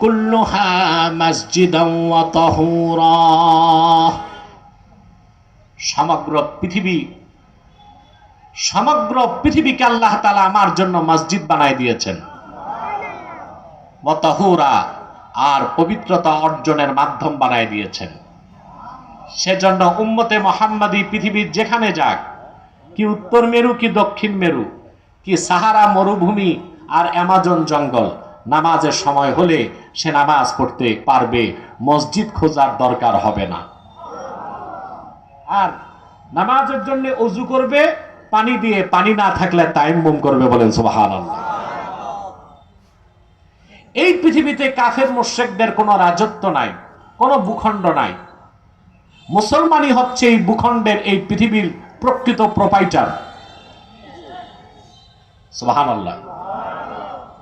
কুল্লুহা মসজিদাও তাহুরা সমগ্র পৃথিবী, সমগ্র পৃথিবীকে আল্লাহ তাআলা আমার জন্য মসজিদ বানায় দিয়েছেন। ওয়া তাহুরা আর পবিত্রতা অর্জনের মাধ্যম বানায় দিয়েছেন। সেজন্য উম্মতে মোহাম্মদী পৃথিবীর যেখানে যাক, কি উত্তর মেরু, কি দক্ষিণ মেরু, কি সাহারা মরুভূমি আর অ্যামাজন জঙ্গল নামাজের সময় হলে সে নামাজ পড়তে পারবে। মসজিদ খোঁজার দরকার হবে না। আর নামাজের জন্য অজু করবে, পানি দিয়ে পানি না থাকলে তাইম্বুম করবে বলেন সুবাহান এই পৃথিবীতে কাফের মোশেকদের কোনো রাজত্ব নাই, কোনো ভূখণ্ড নাই। মুসলমানই হচ্ছে এই ভূখণ্ডের এই পৃথিবীর প্রকৃত প্রোপাইটার সুবাহান আল্লাহ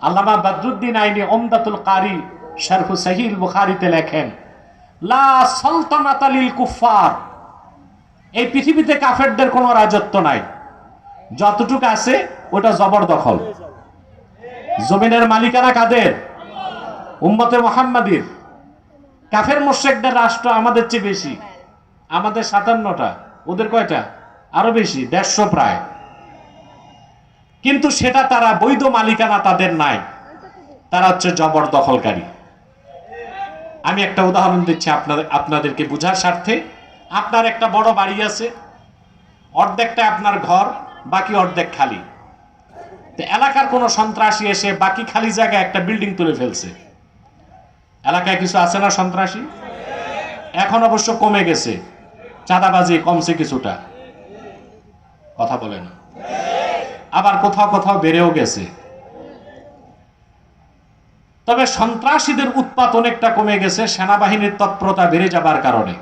আল্লামা বদরুদ্দিন আইনি ওমদাতুল কারি শারহু সহিল বুখারিতে লেখেন, লা সালতানাত লিল কুফার এই পৃথিবীতে কাফেরদের কোনো রাজত্ব নাই। যতটুকু আছে, ওটা জবরদখল। জমিনের মালিকানা কাদের? উম্মতে মোহাম্মদীর। কাফের মোশেকদের রাষ্ট্র আমাদের চেয়ে বেশি। আমাদের সাতান্নটা, ওদের কয়টা? আরও বেশি, দেড়শো প্রায়। কিন্তু সেটা তারা বৈধ মালিকানা তাদের নাই। তারা হচ্ছে জবরদখলকারী। আমি একটা উদাহরণ দিচ্ছি আপনাদের, আপনাদেরকে বোঝার স্বার্থে। আপনার একটা বড় বাড়ি আছে, অর্ধেকটা আপনার ঘর, বাকি অর্ধেক খালি। তো এলাকার কোনো সন্ত্রাসী এসে বাকি খালি জায়গায় একটা বিল্ডিং তুলে ফেলছে। এলাকায় কিছু আছে না সন্ত্রাসী? এখন অবশ্য কমে গেছে। চাঁদাবাজি কমছে কিছুটা। কথা বলে না। আবার কোথাও কোথাও বেড়েও গেছে। তবে সন্ত্রাসীদের উৎপাত অনেকটা কমে গেছে, সেনাবাহিনীর তৎপরতা বেড়ে যাবার কারণে।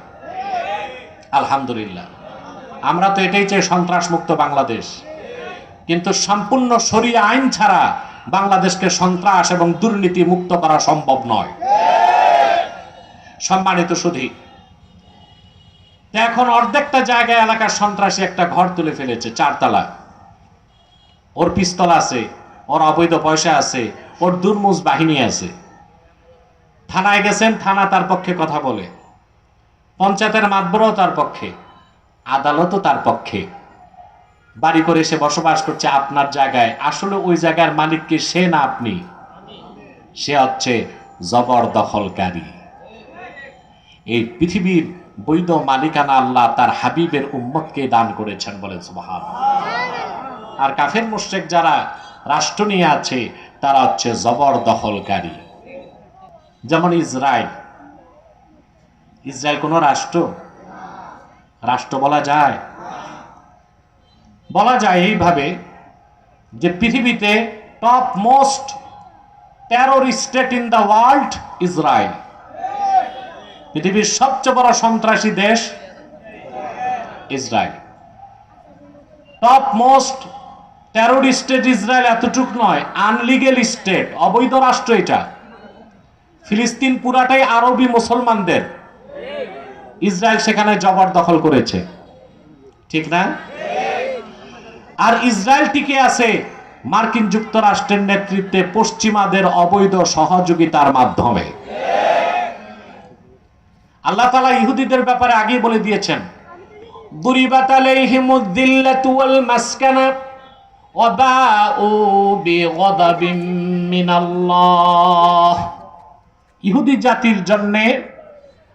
আলহামদুলিল্লাহ। আমরা তো এটাই চাই সন্ত্রাস মুক্ত বাংলাদেশ। কিন্তু সম্পূর্ণ সরিয়া আইন ছাড়া বাংলাদেশকে সন্ত্রাস এবং দুর্নীতি মুক্ত করা সম্ভব নয়। সম্মানিত সুধী, এখন অর্ধেকটা জায়গায় এলাকার সন্ত্রাসী একটা ঘর তুলে ফেলেছে চারতলা ওর পিস্তল আছে, ওর অবৈধ পয়সা আছে, ওর দুর্মুজ বাহিনী আছে। থানায় গেছেন, থানা তার পক্ষে কথা বলে। পঞ্চায়েতের মাতবরও তার পক্ষে, আদালতও তার পক্ষে। বাড়ি করে সে বসবাস করছে আপনার জায়গায়। আসলে ওই জায়গার মালিককে সে না আপনি? সে হচ্ছে জবরদখলকারী। এই পৃথিবীর বৈধ মালিকানা আল্লাহ তার হাবিবের উম্মতকে দান করেছেন বলে সুবহান আর কাফের মুশ্রেক যারা রাষ্ট্র নিয়ে আছে, তারা হচ্ছে জবরদখলকারী। যেমন ইসরায়েল। ইসরায়েল কোনো রাষ্ট্র? রাষ্ট্র বলা যায়। বলা যায় এইভাবে যে পৃথিবীতে top most terror state in the world Israel. পৃথিবীর সবচেয়ে বড় সন্ত্রাসী দেশ Israel. Top most terror state Israel এতটুক নয় আনলিগেল স্টেট অবৈধ রাষ্ট্র এটা। ফিলিস্তিন পুরাটাই আরবি মুসলমানদের। ইসরায়েল সেখানে জবরদখল করেছে। ঠিক না? আর ইসরায়েল টিকে আছে মার্কিন যুক্তরাষ্ট্রের নেতৃত্বে পশ্চিমাদের অবৈধ সহযোগিতার মাধ্যমে। আল্লাহ তালা ইহুদিদের ব্যাপারে আগেই বলে দিয়েছেন দুরিবাত আলাইহিমুদ্দিল্লাতু ওয়াল মাসকানা ইহুদি জাতির জন্যে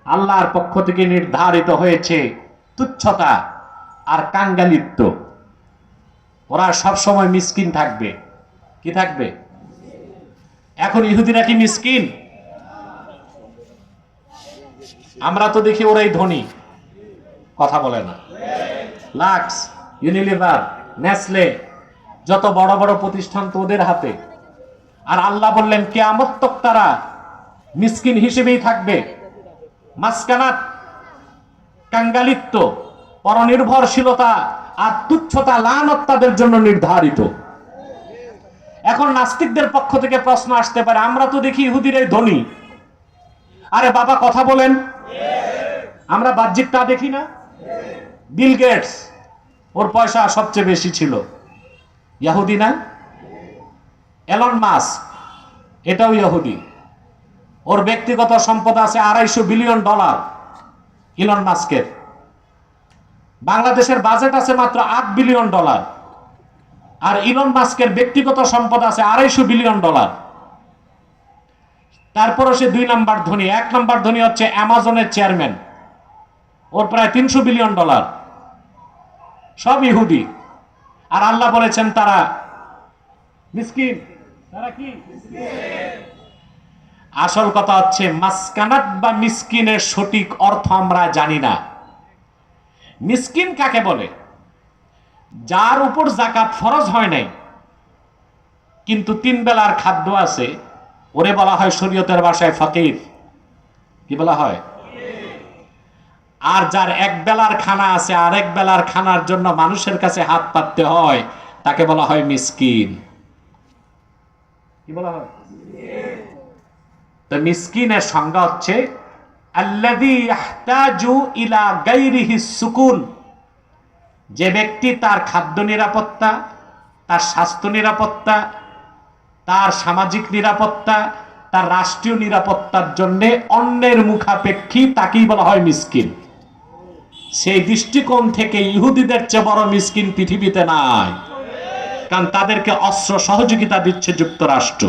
আল্লাহর পক্ষ থেকে নির্ধারিত হয়েছে তুচ্ছতা আর কাঙ্গালিত্ব। ওরা সব সময় মিসকিন থাকবে। কি থাকবে? এখন ইহুদিরা কি মিসকিন? আমরা তো দেখি ওরাই ধনী। কথা বলে না। লাক্স, ইউনিলিভার, নেসলে যত বড় বড় প্রতিষ্ঠান তোদের হাতে। আর আল্লাহ বললেন, কেয়ামত তারা মিসকিন হিসেবেই থাকবে। মাসকানাত, কাঙ্গালিত্ব, পরনির্ভরশীলতা আর তুচ্ছতা, লানত তাদের জন্য নির্ধারিত। এখন নাস্তিকদের পক্ষ থেকে প্রশ্ন আসতে পারে, আমরা তো দেখি ইহুদিরাই ধনী। আরে বাবা, কথা বলেন। আমরা বাহ্যিকটা দেখি না? বিল গেটস, ওর পয়সা সবচেয়ে বেশি ছিল। ইয়াহুদি না? এলন মাস এটাও ইয়াহুদি ওর ব্যক্তিগত সম্পদ আছে আড়াইশো বিলিয়ন ডলার ইলন মাস্কের বাংলাদেশের বাজেট আছে মাত্র আট বিলিয়ন ডলার। আর ইলন মাস্কের ব্যক্তিগত সম্পদ আছে আড়াইশো বিলিয়ন ডলার। তারপরও সে দুই নাম্বার ধনী। এক নাম্বার ধনী হচ্ছে অ্যামাজনের চেয়ারম্যান ওর প্রায় তিনশো বিলিয়ন ডলার। সব ইহুদি আর আল্লাহ বলেছেন তারা মিসকিন। তারা কি? আসল কথা হচ্ছে, মাসকানাত বা মিসকিনের সঠিক অর্থ আমরা জানি না। মিসকিন কাকে বলে? যার উপর জাকাত ফরজ হয় নাই, কিন্তু তিন বেলার খাদ্য আছে। ওরে বলা হয় শরীয়তের ভাষায় ফকির। কি বলা হয়? আর যার এক বেলার খানা আছে, আর এক বেলার খানার জন্য মানুষের কাছে হাত পাততে হয়, তাকে বলা হয় মিসকিন। কি বলা হয়? তো মিসকিনের সংজ্ঞা হচ্ছে ইলা যে ব্যক্তি তার খাদ্য নিরাপত্তা, তার স্বাস্থ্য নিরাপত্তা, তার সামাজিক নিরাপত্তা, তার রাষ্ট্রীয় নিরাপত্তার জন্য অন্যের মুখাপেক্ষী তাকেই বলা হয় মিসকিন। সেই দৃষ্টিকোণ থেকে ইহুদিদের চেয়ে বড় মিসকিন পৃথিবীতে নাই। কারণ তাদেরকে অস্ত্র সহযোগিতা দিচ্ছে যুক্তরাষ্ট্র।